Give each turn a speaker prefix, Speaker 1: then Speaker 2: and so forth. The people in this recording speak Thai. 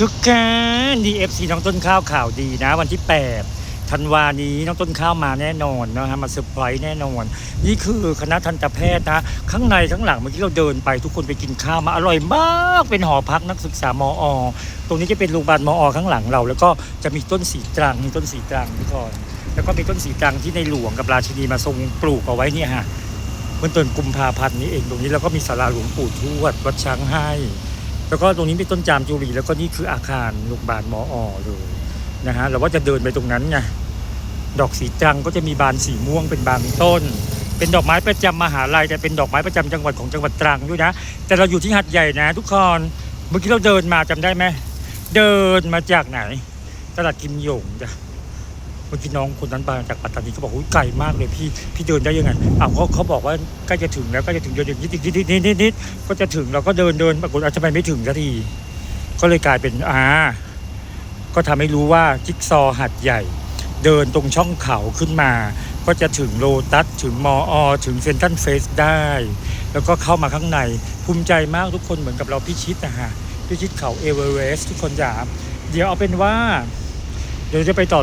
Speaker 1: ทุกการดีเอฟซีน้องต้นข้าวข่าวดีนะ วันที่8ธันวานี้น้องต้นข้าวมาแน่นอนนะฮะมาเซอร์ไพรส์แน่นอน นี่คือคณะทันตแพทย์นะ ข้างในข้างหลังเมื่อกี้เราเดินไปทุกคนไปกินข้าวมาอร่อยมากเป็นหอพักนักศึกษามออตรงนี้จะเป็นโรงพยาบาลมออข้างหลังเรา แล้วก็จะมีต้นสีตรังมีต้นสีตรังทุกคนแล้วก็มีต้นสีตรังที่ในหลวงกับราชินีมาทรงปลูกเอาไว้เนี่ยฮะเมื่อเดือนกุมภาพันธ์นี้เองตรงนี้แล้วก็มีศาลาหลวงปู่ทวดวัดช้างให้ แล้วก็ตรงนี้มีต้นจามจุรีแล้วก็นี่คืออาคารโรงพยาบาลมออเลยนะฮะเราว่าจะเดินไปตรงนั้นไงดอกสีตรังก็จะมีบานสีม่วงเป็นบางต้น เป็นดอกไม้ประจำมหาลัยแต่เป็นดอกไม้ประจำจังหวัดของจังหวัดตรังด้วยนะ แต่เราอยู่ที่หัดใหญ่นะ ทุกคนเมื่อกี้เราเดินมาจำได้ไหมเดินมาจากไหน ตลาดกิมหยงจ้ะ เมื่อกี้น้องคนนั้นมาจากปัตตานีเขาบอกว่าไกลมากเลยพี่พี่เดินได้ยังไงอ้าวเขาเขาบอกว่าใกล้จะถึงแล้วใกล้จะถึงเดินนิดนิดนิดนิดนิดก็จะถึงเราก็เดินเดินปรากฏอาจจะไปไม่ถึงสักทีก็เลยกลายเป็นอ่าก็ทำให้รู้ว่าจิ๊กซอหัดใหญ่ เดินตรงช่องเขาขึ้นมา ก็จะถึงโลตัสถึงมออถึงเซนทันเฟสได้ แล้วก็เข้ามาข้างในภูมิใจมากทุกคนเหมือนกับเราพิชิตนะฮะพิชิตเขาเอเวอเรสต์ทุกคนจ๋าเดี๋ยวเอาเป็นว่า เดี๋ยวจะไปต่อ